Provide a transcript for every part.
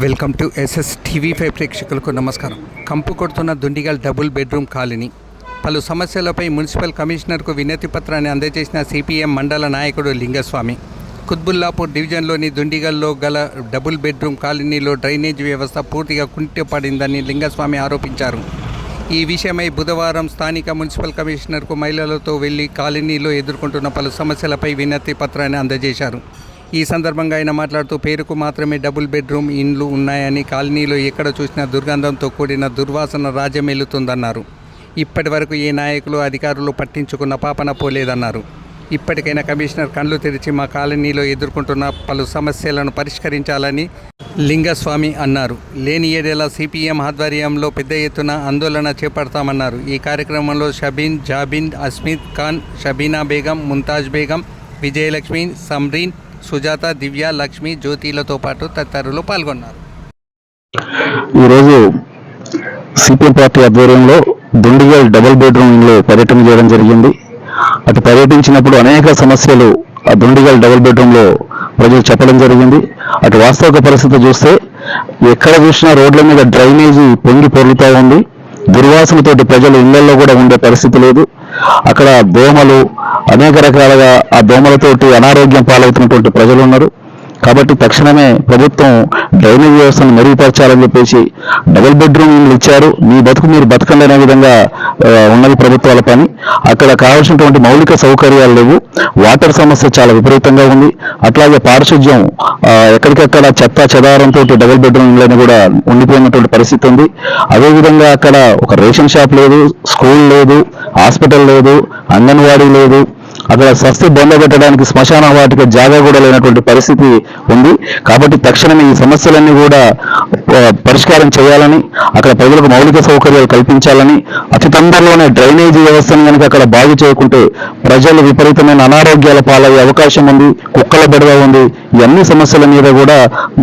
Welcome to SS TV five ప్రేక్షకులకు నమస్కారం. కంపు కొడుతున్న దుండిగల్ డబుల్ బెడ్రూమ్ కాలనీ. పలు సమస్యలపై మున్సిపల్ కమిషనర్కు వినతి పత్రాన్ని అందజేసిన సిపిఎం మండల నాయకుడు లింగస్వామి. కుత్బుల్లాపూర్ డివిజన్లోని దుండిగల్లో గల డబుల్ బెడ్రూమ్ కాలనీలో డ్రైనేజ్ వ్యవస్థ పూర్తిగా కుంటిపడిందని లింగస్వామి ఆరోపించారు. ఈ విషయమై బుధవారం స్థానిక మున్సిపల్ కమిషనర్కు మహిళలతో వెళ్ళి కాలనీలో ఎదుర్కొంటున్న పలు సమస్యలపై వినతి పత్రాన్ని అందజేశారు. ఈ సందర్భంగా ఆయన మాట్లాడుతూ పేరుకు మాత్రమే డబుల్ బెడ్రూమ్ ఇండ్లు ఉన్నాయని కాలనీలో ఎక్కడ చూసినా దుర్గంధంతో కూడిన దుర్వాసన రాజ్యమేలుతుందన్నారు ఇప్పటి వరకు ఏ నాయకులు అధికారులు పట్టించుకున్న పాపన పోలేదన్నారు. ఇప్పటికైనా కమిషనర్ కళ్ళు తెరిచి మా కాలనీలో ఎదుర్కొంటున్న పలు సమస్యలను పరిష్కరించాలని లింగస్వామి అన్నారు. లేని ఏడేలా సిపిఎం ఆధ్వర్యంలో పెద్ద ఎత్తున ఆందోళన చేపడతామన్నారు. ఈ కార్యక్రమంలో షబీన్ జాబిన్ అస్మిత్ ఖాన్ షబీనా బేగం ముంతాజ్ బేగం విజయలక్ష్మి సమ్రీన్ సుజాత దివ్య లక్ష్మి జ్యోతిలతో పాటు తదితరులు పాల్గొన్నారు. ఈరోజు సిపిఎం పార్టీ ఆధ్వర్యంలో దుండిగల్ డబుల్ బెడ్రూమ్ ఇంట్లో పర్యటన చేయడం జరిగింది. అటు పర్యటించినప్పుడు అనేక సమస్యలు ఆ దుండిగల్ డబుల్ బెడ్రూమ్లో ప్రజలు చెప్పడం జరిగింది. అటు వాస్తవిక పరిస్థితి చూస్తే ఎక్కడ చూసినా రోడ్ల మీద డ్రైనేజీ పొంగి పొర్లుతూ ఉంది. దుర్వాసనతోటి ప్రజలు ఇళ్ళలో కూడా ఉండే పరిస్థితి లేదు. అక్కడ దోమలు అనేక రకాలుగా ఆ దోమలతోటి అనారోగ్యం పాలవుతున్నటువంటి ప్రజలు ఉన్నారు. కాబట్టి తక్షణమే ప్రభుత్వం డ్రైనేజ్ వ్యవస్థను మెరుగుపరచాలని చెప్పేసి డబుల్ బెడ్రూమ్ ఇల్లు ఇచ్చారు. మీ బతుకు మీరు బతకండి అనే విధంగా ఉన్నది ప్రభుత్వాల పని. అక్కడ కావాల్సినటువంటి మౌలిక సౌకర్యాలు లేవు. వాటర్ సమస్య చాలా విపరీతంగా ఉంది. అట్లాగే పారిశుధ్యం ఎక్కడికక్కడ చెత్త చెదారంతో డబుల్ బెడ్రూమ్ ఇళ్ళని కూడా ఉండిపోయినటువంటి పరిస్థితి ఉంది. అదేవిధంగా అక్కడ ఒక రేషన్ షాప్ లేదు స్కూల్ లేదు హాస్పిటల్ లేదు అంగన్వాడీ లేదు. అక్కడ స్వస్తి బొంద పెట్టడానికి శ్మశాన వాటికి జాగా కూడా లేనటువంటి పరిస్థితి ఉంది. కాబట్టి తక్షణమే ఈ సమస్యలన్నీ కూడా పరిష్కారం చేయాలని అక్కడ ప్రజలకు మౌలిక సౌకర్యాలు కల్పించాలని అతి తొందరలోనే డ్రైనేజీ వ్యవస్థను కనుక అక్కడ బాగు చేయకుంటే ప్రజలు విపరీతమైన అనారోగ్యాల పాలయ్యే అవకాశం ఉంది కుక్కల బెడవ ఉంది. ఇవన్నీ సమస్యల మీద కూడా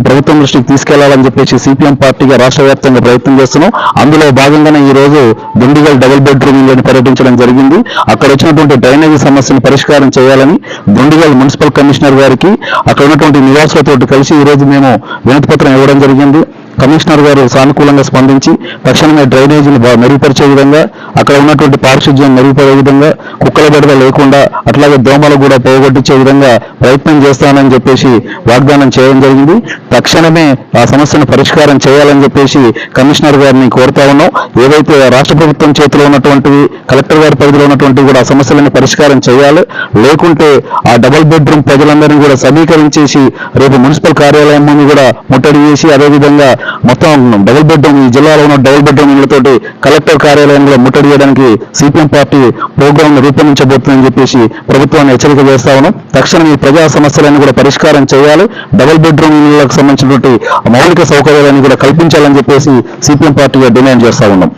ప్రభుత్వం దృష్టికి తీసుకెళ్ళాలని చెప్పేసి సిపిఎం పార్టీగా రాష్ట్ర వ్యాప్తంగా ప్రయత్నం చేస్తున్నాం. అందులో భాగంగానే ఈ రోజు దుండిగల్ డబుల్ బెడ్రూమ్ ఇళ్ళని పర్యటించడం జరిగింది. అక్కడ వచ్చినటువంటి డ్రైనేజీ సమస్యను పరిష్కారం చేయాలని దొండిగల్ మున్సిపల్ కమిషనర్ గారికి అక్కడ ఉన్నటువంటి నివాసులతో కలిసి ఈ రోజు మేము వినతిపత్రం ఇవ్వడం జరిగింది. కమిషనర్ గారు సానుకూలంగా స్పందించి తక్షణమే డ్రైనేజీని మెరుగుపరిచే విధంగా అక్కడ ఉన్నటువంటి పారిశుధ్యం మెరుగుపడే విధంగా కుక్కల బెడద లేకుండా అట్లాగే దోమలు కూడా పోగొట్టించే విధంగా ప్రయత్నం చేస్తానని చెప్పేసి వాగ్దానం చేయడం జరిగింది. తక్షణమే ఆ సమస్యను పరిష్కారం చేయాలని చెప్పేసి కమిషనర్ గారిని కోరుతా ఉన్నాం. ఏదైతే రాష్ట్ర ప్రభుత్వం చేతిలో ఉన్నటువంటివి కలెక్టర్ గారి పరిధిలో ఉన్నటువంటి కూడా ఆ సమస్యలను పరిష్కారం చేయాలి. లేకుంటే ఆ డబుల్ బెడ్రూమ్ ప్రజలందరినీ కూడా సమీకరించేసి రేపు మున్సిపల్ కార్యాలయం ముందు కూడా ముట్టడి చేసి అదేవిధంగా మొత్తం డబుల్ బెడ్రూమ్ ఈ జిల్లాలో ఉన్న డబుల్ బెడ్రూమ్ ఇళ్ళతోటి కలెక్టర్ కార్యాలయంలో ముట్టడి చేయడానికి సిపిఎం పార్టీ ప్రోగ్రామ్ రూపొందించబోతుందని చెప్పేసి ప్రభుత్వాన్ని హెచ్చరిక చేస్తా ఉన్నాం. తక్షణం ఈ ప్రజా సమస్యలను కూడా పరిష్కారం చేయాలి. డబుల్ బెడ్రూమ్లకు సంబంధించినటువంటి మౌలిక సౌకర్యాలను కూడా కల్పించాలని చెప్పేసి సిపిఎం పార్టీగా డిమాండ్ చేస్తా ఉన్నాం.